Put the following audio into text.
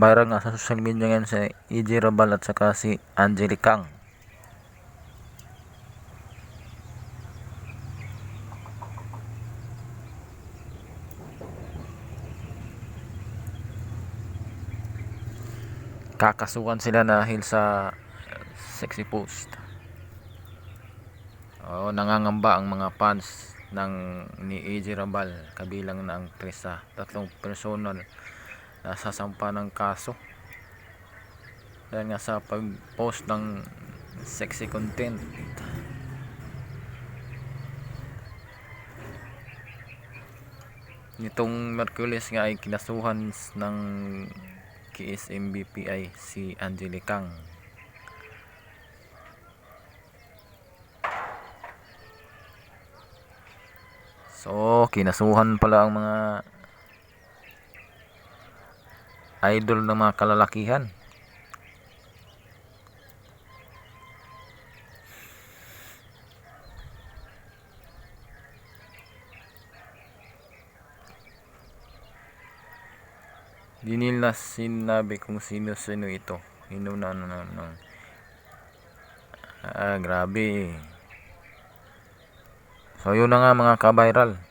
Viral nga sa social media ngayon si EJ Rabal at saka si Angelic Kang. Kakasuhan sila dahil sa sexy post. Oo, nangangamba ang mga fans ng ni EJ Rabal kabilang na ang Trisa. Tatlong personal na sasampa ng kaso. Dahil nga sa pag-post ng sexy content. Nitong Merkulis nga ay kinasuhan ng KSMBPI si Angelic Kang. So, kinasuhan pala ang mga idol ng mga kalalakihan. Di nila sinabi kung sino-sino ito. Sino na ano na ano. Ah, grabe. So, yun na nga mga ka-viral.